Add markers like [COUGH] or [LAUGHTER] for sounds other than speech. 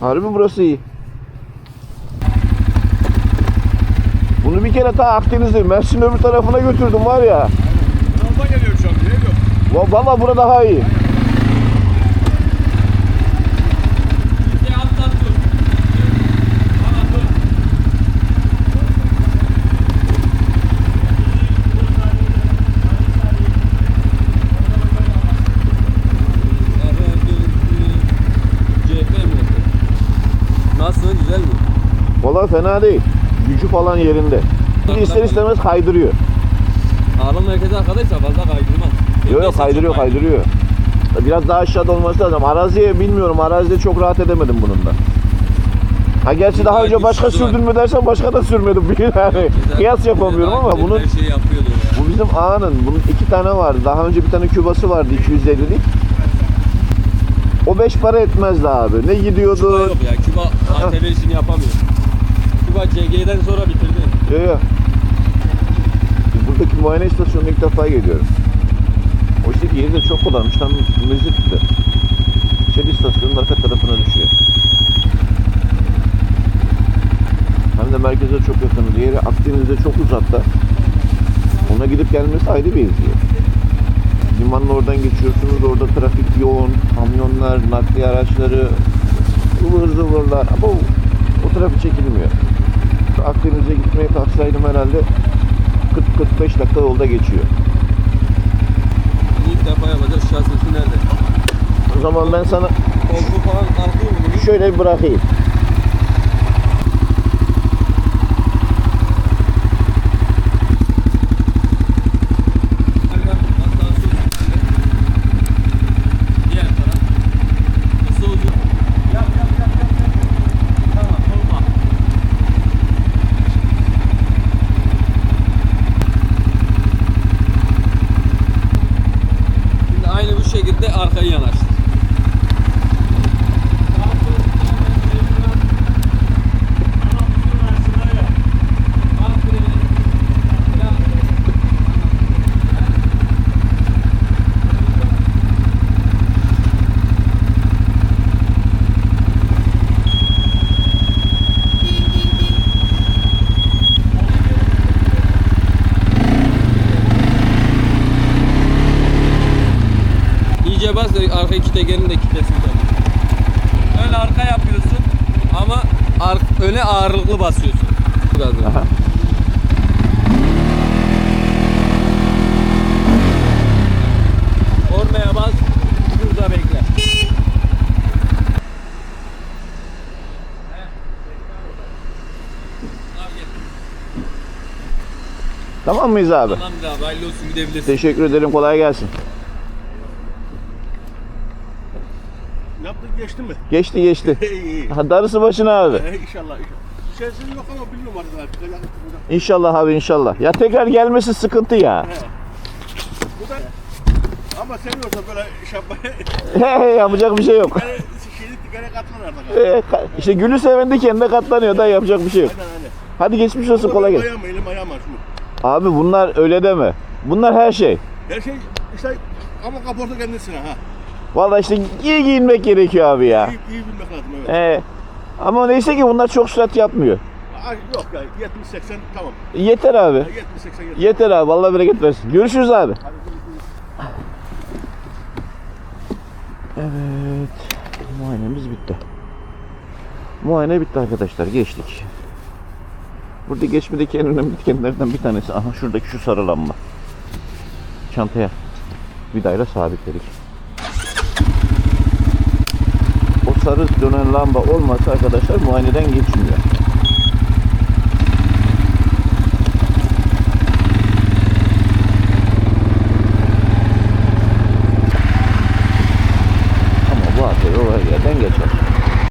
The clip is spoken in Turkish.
Harbi burası iyi. Bunu bir kere ta Akdeniz'de Mersin öbür tarafına götürdüm var ya. Yolda geliyor şu an. Valla bura daha iyi. Bir Fena değil. Gücü falan yerinde. Bir ister istemez kaydırıyor. Ağırlık merkezi arkadaysa fazla kaydırmaz. Yok yok kaydırıyor kaydırıyor. Biraz daha aşağıda olması lazım. Araziye bilmiyorum. Arazide çok rahat edemedim bunun da. Ha gerçi daha önce başka sürdün mü dersen başka da sürmedim. [LAUGHS] Yani kıyas yapamıyorum ama bunun Her şeyi yapıyordu ya. bu bizim A'nın. Bunun iki tane vardı. Daha önce bir tane kübası vardı 250'lik. O 5 para etmezdi abi. Ne Küba gidiyordu? yok ya. Küba ATV işini yapamıyor. Küba CG'den sonra bitirdi. Yok yok. Buradaki muayene istasyonuna ilk defa geliyorum. Oysa ki yeri de çok kullanmış. Tam müzikti. Şeli istasyonun arka tarafına düşüyor. Hem de merkeze çok yakın. Diğeri Akdeniz'de çok uzakta. Ona gidip gelmesi ayrı bir eziyet. Limanın oradan geçiyorsunuz. Orada trafik yoğun. Kamyonlar, nakliye araçları, ıvır zıvırlar. Ama o, o trafik çekilmiyor. Akdeniz'e gitmeye kalksaydım herhalde 40-45 dakika yolda geçiyor. İlk defa yapacağız şahsesi nerede? O zaman ben sana Koltuğu falan kalkıyor mu bunun? şöyle bir bırakayım. стоянок. İyice bas da arka iki tekerini de kitlesin tabii. Ön arka yapıyorsun ama ar- öne ağırlıklı basıyorsun. Daha. Aha. Ormaya bas, burada bekle. Tamam mıyız abi? Tamam da hayırlı olsun gidebilirsin. Teşekkür ederim. Kolay gelsin. Geçti mi? Geçti geçti. [LAUGHS] Ha, Darısı başına abi. Ee, inşallah. Şeysin yok ama bilmiyorum artık. abi. Da- İnşallah abi inşallah. Ya tekrar gelmesi sıkıntı ya. Bu da ama seviyorsa böyle iş yapmayı [LAUGHS] He, yapacak bir şey yok. gene şeylik gene katlanır artık. Ee, ka- işte gülü seven de kendine katlanıyor da yapacak bir şey yok. Aynen aynen. Hadi geçmiş olsun kolay gelsin. Ayağım elim ayağım var. Abi bunlar öyle deme. Bunlar her şey. Her şey işte ama kaporta kendisine ha. Vallahi işte iyi giyinmek gerekiyor abi ya. İyi, iyi bilmek lazım evet. Ee, ama neyse ki bunlar çok sürat yapmıyor. Aa, yok ya 70-80 tamam. Yeter abi. 70-80 yeter. Yeter abi. Vallahi bereket versin. Görüşürüz abi. Evet. Muayenemiz bitti. Muayene bitti arkadaşlar. Geçtik. Burada geçmedeki en önemli etkenlerden bir tanesi. Aha şuradaki şu sarı lamba. Çantaya vidayla sabitledik. O sarı dönen lamba olmasa arkadaşlar muayeneden geçmiyor.